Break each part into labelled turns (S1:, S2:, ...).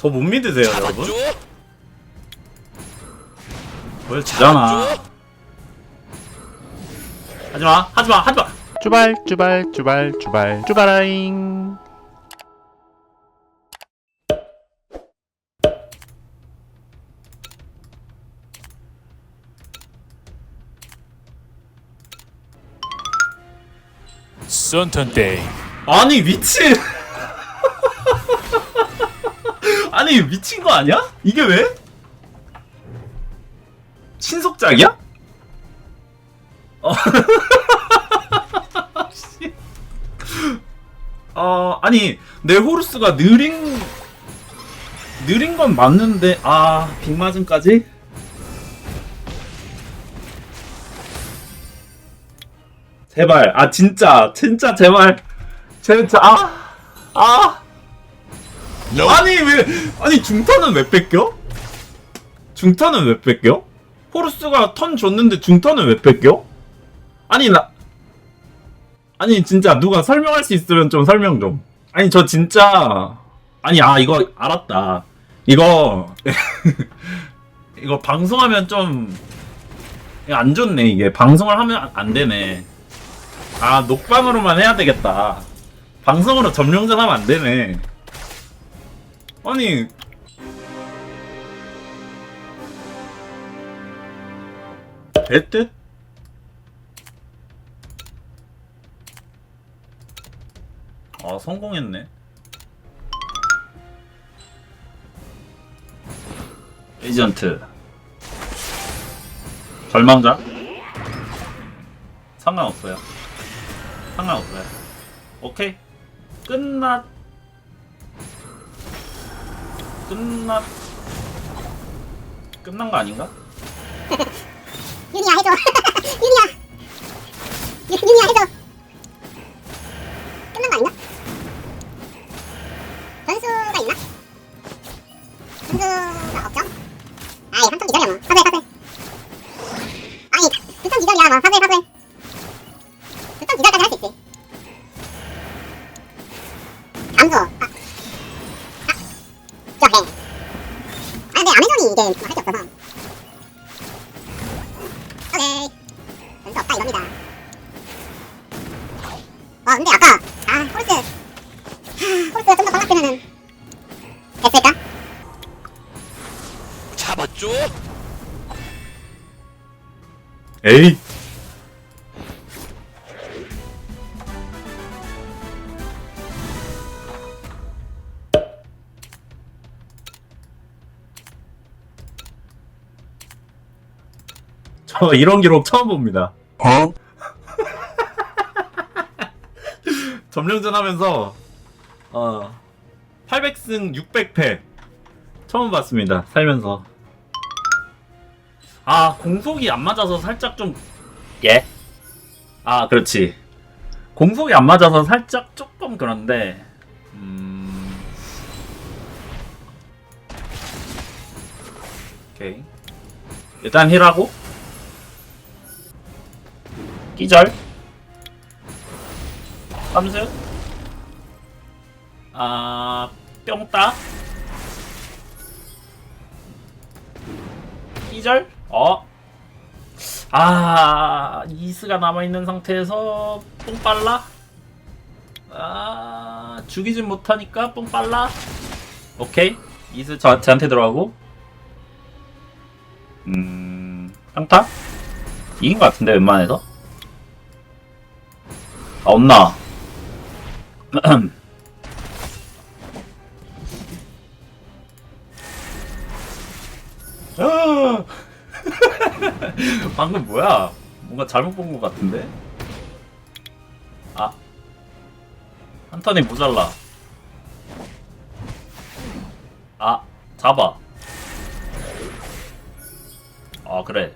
S1: 저 못 믿으세요 여러분?
S2: 잡았죠?
S1: 보여주잖아 하지마 하지마 하지마!
S3: 주발 주발 주발 주발 주발아잉.
S2: 썬턴 데이
S1: 아니 미친 아니 미친 거 아니야? 이게 왜? 신속작이야? 어. 씨. 어 아니 내 호루스가 느린 느린 건 맞는데 아 빅마즘까지? 제발 아 진짜 진짜 제발 진짜 아 아. 아 니 왜 아니 중턴은 왜 뺏겨? 중턴은 왜 뺏겨? 호루스가 턴 줬는데 중턴은 왜 뺏겨? 아니 나 아니 진짜 누가 설명할 수 있으면 좀 설명 좀. 아니 저 진짜 아니 아 이거 알았다. 이거 이거 방송하면 좀 안 좋네 이게 방송을 하면 안 되네. 아 녹방으로만 해야 되겠다. 방송으로 점령전 하면 안 되네. 아니 됐듯? 아 성공했네. 에이전트 절망자 상관없어요. 상관없어요. 오케이 끝났 끝났 끝난 거 아닌가?
S4: 윤이야 해줘 윤이야 윤- 윤이야 해줘 끝난 거 아닌가? 변수가 있나? 변수가 없죠? 아이 한턴 기다려 뭐 사배 사배 아니 두턴 기다려 뭐 사배 두
S1: 에이 저 이런 기록 처음 봅니다.
S2: 어?
S1: 점령전 하면서 어 800승 600패 처음 봤습니다. 살면서 아 공속이 안 맞아서 살짝 좀 예? 아 그렇지. 공속이 안 맞아서 살짝 조금 그런데 음. 오케이. 일단 힐하고. 기절. 깜수 아 뿅따. 기절 어. 아, 이스가 남아있는 상태에서 뽕 빨라? 아, 죽이진 못하니까 뽕 빨라? 오케이. 이스 저, 저한테 들어가고. 음, 평타? 이긴 것 같은데, 웬만해서? 아, 없나? 아! 방금 뭐야? 뭔가 잘못 본 것 같은데? 아. 한 턴이 모자라. 아, 잡아. 아, 그래.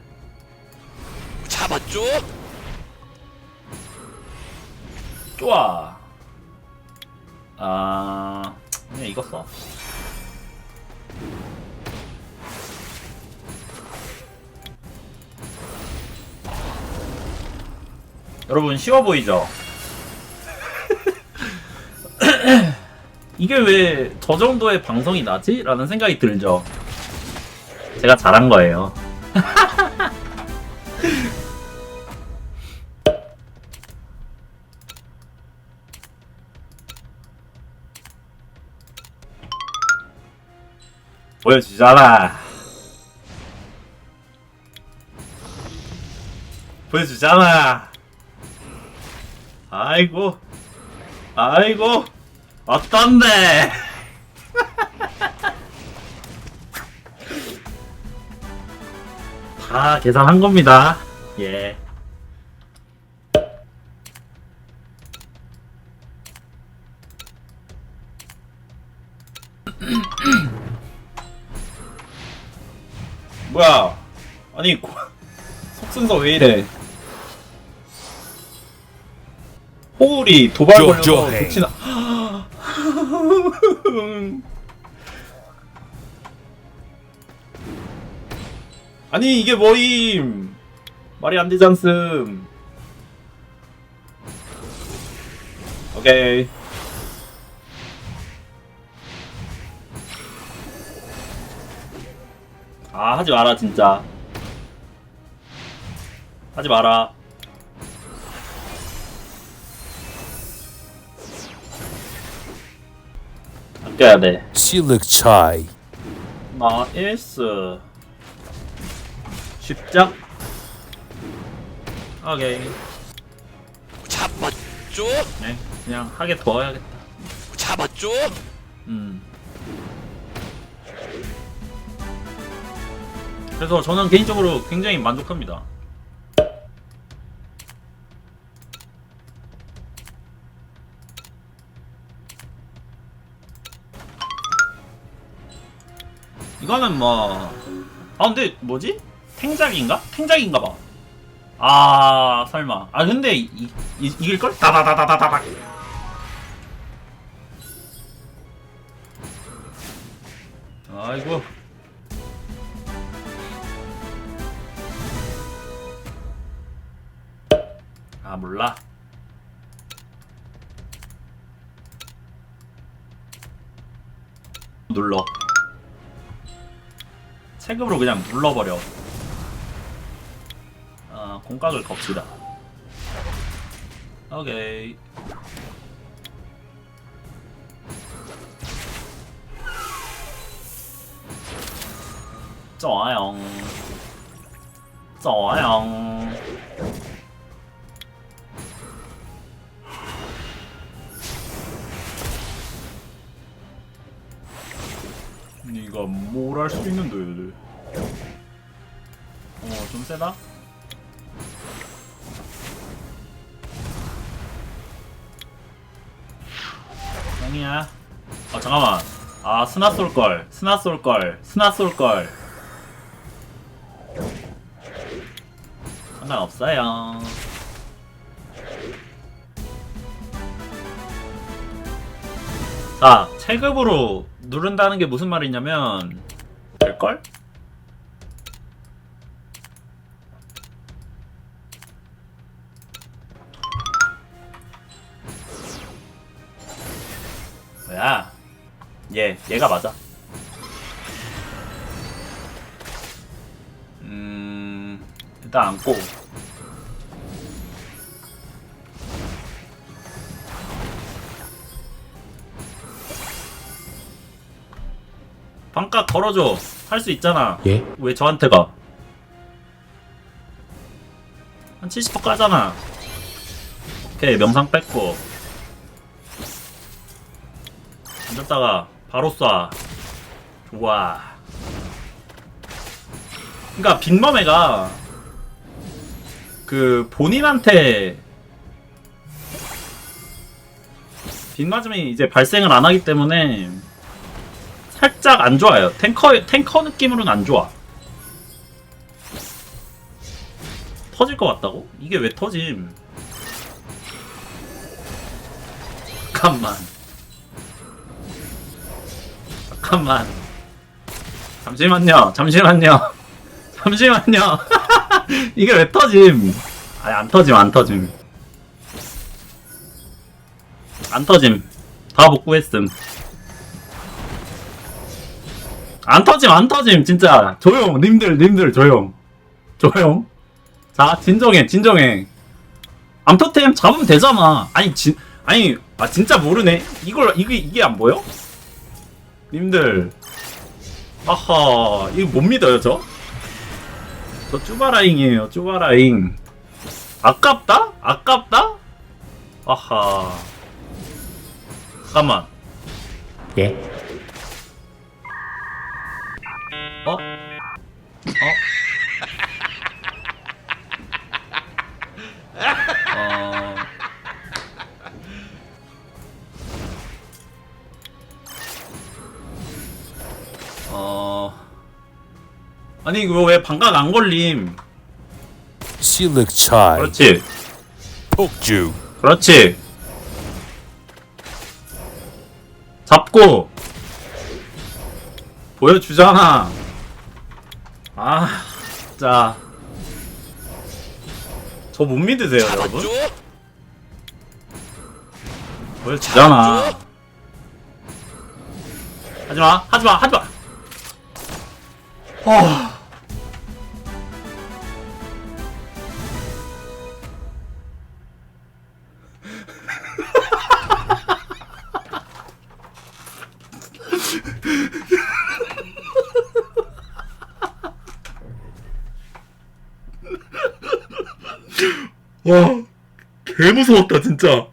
S2: 잡았죠?
S1: 좋아. 아, 그냥 이거 써. 여러분 쉬워 보이죠? 이게 왜 저 정도의 방송이 나지? 라는 생각이 들죠. 제가 잘한 거예요. 보여주잖아. 보여주잖아. 아이고, 아이고, 어떤데? 다 계산한 겁니다. 예. 뭐야? 아니 고- 속순서 왜 이래? 호울이 도발
S2: 조-
S1: 걸려서
S2: 조헤이.
S1: 붙이나? 아니 이게 뭐임? 말이 안 되지 않음. 오케이. 아 하지 마라 진짜. 하지 마라. 아껴야 돼.
S2: 실력 차이.
S1: 나이스. 십작. 오케이.
S2: 잡았죠?
S1: 네, 그냥 하게 둬야겠다.
S2: 잡았죠?
S1: 음. 그래서 저는 개인적으로 굉장히 만족합니다. 이거는 뭐, 아 근데 뭐지? 탱작인가? 탱작인가 봐. 아 설마. 아 근데 이, 이, 이길 걸? 다다다다다다다. 아이고. 아 몰라. 눌러. 체급으로 그냥 눌러버려. 아 공각을 겁시다. 오케이. 좋아요. 좋아요. 네가 뭘 할 수 있는데? 어, 좀 세다. 짱이야. 아 잠깐만. 아 스나 쏠 걸. 스나 쏠 걸. 스나 쏠 걸. 상관없어요. 자, 체급으로 누른다는 게 무슨 말이냐면 될걸? 뭐야? 얘, 얘가 맞아. 음, 일단 안고. 반값 걸어줘. 할 수 있잖아.
S3: 예?
S1: 왜 저한테 가? 한 70% 까잖아. 오케이, 명상 뺐고. 앉았다가 바로 쏴. 좋아. 그니까 빅맘애가 그 본인한테 빅맞음이 이제 발생을 안 하기 때문에 살짝 안 좋아요. 탱커 탱커 느낌으로는 안 좋아. 터질 것 같다고? 이게 왜 터짐? 잠깐만. 잠깐만. 잠시만요. 잠시만요. 잠시만요. 이게 왜 터짐? 아니 안 터짐 안 터짐. 안 터짐. 다 복구했음. 안 터짐 안 터짐 진짜 조용 님들 님들 조용 조용 자 진정해 진정해 암토템 잡으면 되잖아 아니 진 아니 아 진짜 모르네 이걸 이게 이게 안 보여? 님들 아하 이거 못 믿어요 저? 저 쭈바라잉이에요 쭈바라잉 아깝다? 아깝다? 아하 잠깐만
S5: 예.
S1: 어? 어? 어... 어... 아니 이거 왜 반각 안 걸림?
S2: 실력 차이.
S1: 그렇지,
S2: 폭주.
S1: 그렇지. 잡고 보여주잖아. 아, 자, 저 못 믿으세요, 여러분?
S2: 잡았죠?
S1: 보여주잖아. 하지마, 하지마, 하지마. 어. 와, 개 무서웠다 진짜.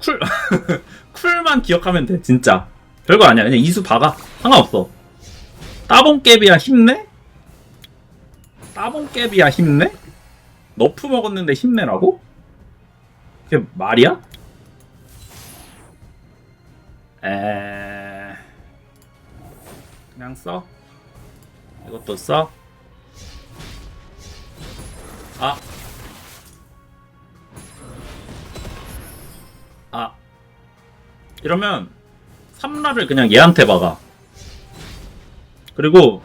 S1: 쿨 쿨만 기억하면 돼 진짜 별거 아니야 그냥 이수 박아 상관없어 따봉깨비야 힘내? 따봉깨비야 힘내? 너프 먹었는데 힘내라고? 그게 말이야? 에 그냥 써 이것도 써 아. 아. 이러면 삼라를 그냥 얘한테 박아. 그리고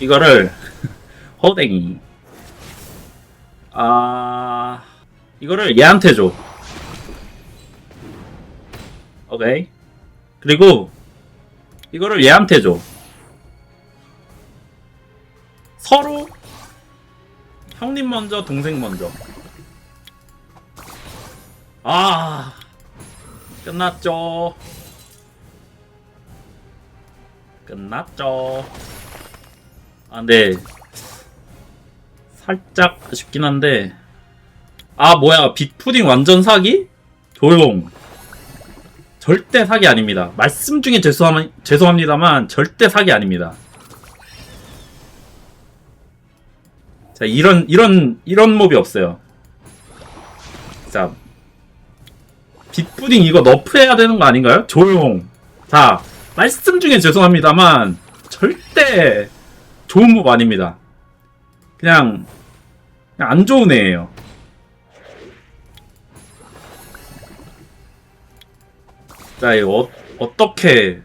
S1: 이거를 허댕이. 아. 이거를 얘한테 줘. 오케이. 그리고 이거를 얘한테 줘. 서로 형님 먼저, 동생 먼저. 아 끝났죠 끝났죠 아 근데 살짝 아쉽긴 한데 아 뭐야 빅푸딩 완전 사기? 조용 절대 사기 아닙니다 말씀 중에 죄송함, 죄송합니다만 절대 사기 아닙니다 자 이런 이런 이런 몹이 없어요 자 빅푸딩 이거 너프해야 되는 거 아닌가요? 조용. 자, 말씀 중에 죄송합니다만 절대 좋은 몹 아닙니다. 그냥, 그냥 안 좋은 애예요. 자, 이거 어, 어떻게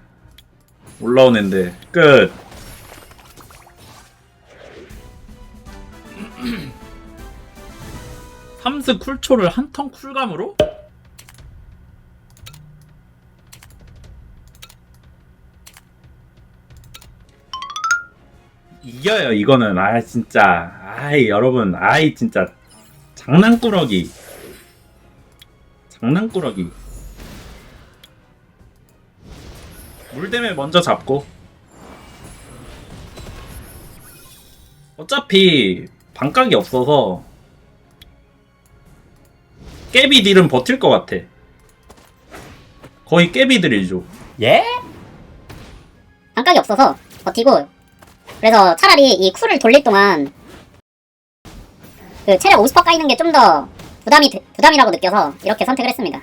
S1: 올라온 앤데. 끝. 삼스 쿨초를 한턴 쿨감으로? 이겨요 이거는. 아 진짜. 아이 여러분. 아이 진짜. 장난꾸러기. 장난꾸러기 물댐에 먼저 잡고 어차피 반각이 없어서 깨비 딜은 버틸 것 같아 거의 깨비 딜이죠
S5: 예?
S4: 감각이 없어서 버티고 그래서 차라리 이 쿨을 돌릴 동안 그 체력 50% 까이는 게 좀 더 부담이 되- 부담이라고 느껴서 이렇게 선택을 했습니다.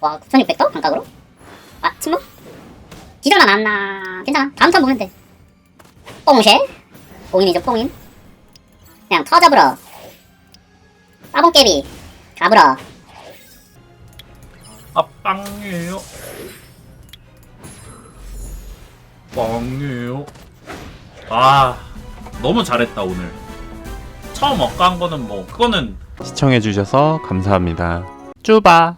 S4: 와 9,600도 감각으로? 아 침묵? 기절만 안 나. 괜찮아. 다음 턴 보면 돼. 뽕쉐? 뽕인이죠 뽕인. 그냥 터 잡으러. 따봉깨비 잡으러.
S1: 아 빵이에요. 빵이에요. 아 너무 잘했다 오늘 처음 억까한 거는 뭐 그거는
S6: 시청해주셔서 감사합니다. 쭈바.